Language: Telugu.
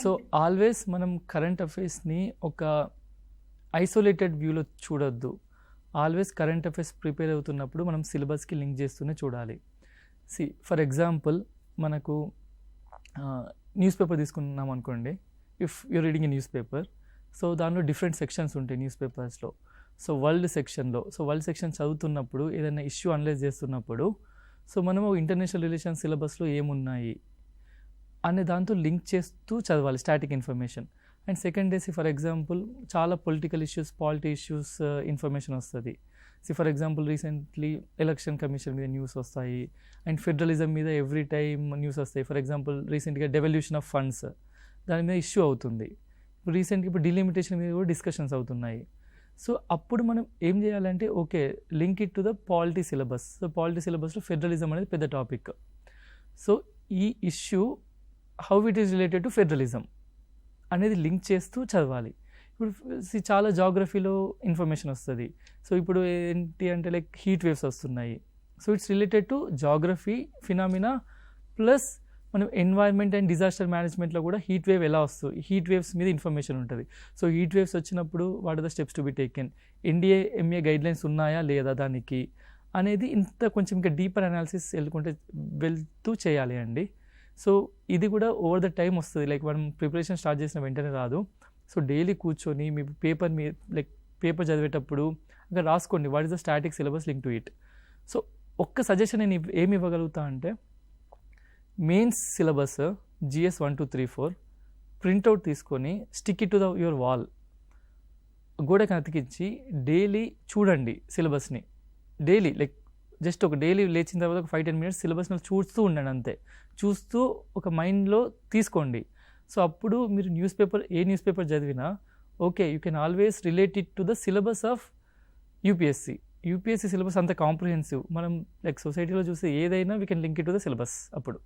సో ఆల్వేస్ మనం కరెంట్ అఫైర్స్ని ఒక ఐసోలేటెడ్ వ్యూలో చూడొద్దు. ఆల్వేస్ కరెంట్ అఫైర్స్ ప్రిపేర్ అవుతున్నప్పుడు మనం సిలబస్కి లింక్ చేస్తూనే చూడాలి. సి ఫర్ ఎగ్జాంపుల్ మనకు న్యూస్ పేపర్ తీసుకున్నాం అనుకోండి. If you reading a news paper so దానిలో డిఫరెంట్ సెక్షన్స్ ఉంటాయి న్యూస్ పేపర్స్లో సో వరల్డ్ సెక్షన్లో సో వరల్డ్ సెక్షన్ చదువుతున్నప్పుడు ఏదైనా ఇష్యూ అనలైజ్ చేస్తున్నప్పుడు సో మనము ఇంటర్నేషనల్ రిలేషన్ సిలబస్లో ఏమున్నాయి? అనే దాంతో లింక్ చేస్తూ చదవాలి స్టాటిక్ ఇన్ఫర్మేషన్. అండ్ సెకండ్ డేసి ఫర్ ఎగ్జాంపుల్ చాలా political issues polity issues uh, information వస్తుంది. See for example recently election commission మీద న్యూస్ వస్తాయి. అండ్ ఫెడరలిజం మీద ఎవ్రీ టైమ్ న్యూస్ వస్తాయి. ఫర్ ఎగ్జాంపుల్ రీసెంట్గా డెవల్యూషన్ ఆఫ్ ఫండ్స్ దాని మీద ఇష్యూ అవుతుంది. ఇప్పుడు రీసెంట్గా ఇప్పుడు డిలిమిటేషన్ మీద కూడా డిస్కషన్స్ అవుతున్నాయి. సో అప్పుడు మనం ఏం చేయాలంటే okay link it to the polity syllabus. So polity సిలబస్లో ఫెడరలిజం అనేది పెద్ద టాపిక్. సో ఈ issue how it is related to federalism అనేది లింక్ చేస్తూ చదవాలి. ఇప్పుడు చాలా జాగ్రఫీలో ఇన్ఫర్మేషన్ వస్తుంది. సో ఇప్పుడు ఏంటి అంటే లైక్ హీట్ వేవ్స్ వస్తున్నాయి. So it's related to geography phenomena plus మనం ఎన్వైర్న్మెంట్ అండ్ డిజాస్టర్ మేనేజ్మెంట్లో కూడా హీట్ వేవ్ ఎలా వస్తుంది హీట్ వేవ్స్ మీద ఇన్ఫర్మేషన్ ఉంటుంది. సో హీట్ వేవ్స్ వచ్చినప్పుడు what are the steps to be taken? NDMA guidelines ఉన్నాయా లేదా దానికి? అనేది ఇంత కొంచెం ఇంకా డీపర్ అనాలిసిస్ వెళ్ళుకుంటే వెళ్తూ చేయాలి అండి. సో ఇది కూడా ఓవర్ ద టైం వస్తుంది. లైక్ మనం ప్రిపరేషన్ స్టార్ట్ చేసిన వెంటనే రాదు. సో డైలీ కూర్చొని మీ పేపర్ మీ లైక్ పేపర్ చదివేటప్పుడు ఇంకా రాసుకోండి. What is the static syllabus link to it so ఒక్క సజెషన్ నేను ఏమి ఇవ్వగలుగుతా అంటే mains syllabus GS one two three four printout తీసుకొని stick it to the your wall గోడకి అతికించి డైలీ చూడండి సిలబస్ని డైలీ లైక్ జస్ట్ ఒక డైలీ లేచిన తర్వాత ఒక ఫైవ్ టెన్ మినిట్స్ సిలబస్ని చూస్తూ ఉండండి అంతే. చూస్తూ ఒక మైండ్లో తీసుకోండి. సో అప్పుడు మీరు న్యూస్ పేపర్ ఏ న్యూస్ పేపర్ చదివినా okay you can always related to the syllabus of UPSC. UPSC syllabus అంత కాంప్రిహెన్సివ్. మనం లైక్ సొసైటీలో చూస్తే ఏదైనా we can link it to the syllabus అప్పుడు.